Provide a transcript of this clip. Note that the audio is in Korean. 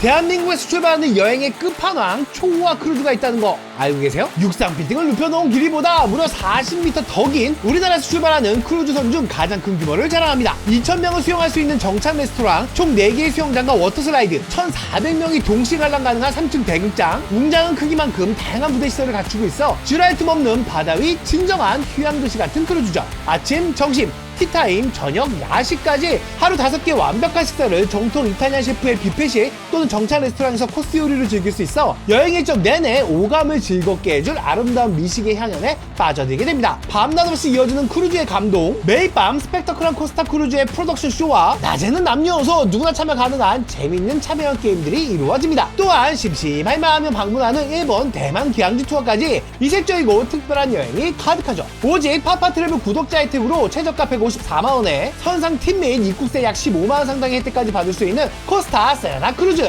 대한민국에서 출발하는 여행의 끝판왕 초호화 크루즈가 있다는 거 알고 계세요? 육상 빌딩을 눕혀놓은 길이보다 무려 40m 더 긴 우리나라에서 출발하는 크루즈선 중 가장 큰 규모를 자랑합니다. 2,000명을 수용할 수 있는 정착 레스토랑, 총 4개의 수영장과 워터슬라이드, 1,400명이 동시 관람 가능한 3층 대극장, 웅장한 크기만큼 다양한 부대 시설을 갖추고 있어 지루할 틈 없는 바다 위 진정한 휴양도시 같은 크루즈죠. 아침, 점심, 티타임, 저녁, 야식까지 하루 다섯 개 완벽한 식사를 정통 이탈리안 셰프의 뷔페식 또는 정찬 레스토랑에서 코스 요리를 즐길 수 있어 여행 일정 내내 오감을 즐겁게 해줄 아름다운 미식의 향연에 빠져들게 됩니다. 밤낮 없이 이어지는 크루즈의 감동, 매일 밤 스펙터클한 코스타 크루즈의 프로덕션 쇼와 낮에는 남녀노소 누구나 참여 가능한 재밌는 참여형 게임들이 이루어집니다. 또한 심심할 마음에 방문하는 일본 대만 귀향지 투어까지 이색적이고 특별한 여행이 가득하죠. 오직 파파 트래블 구독자 혜택으로 최저가 154만원에 선상 팀및 입국세 약 15만원 상당의 혜택까지 받을 수 있는 코스타 세라나 크루즈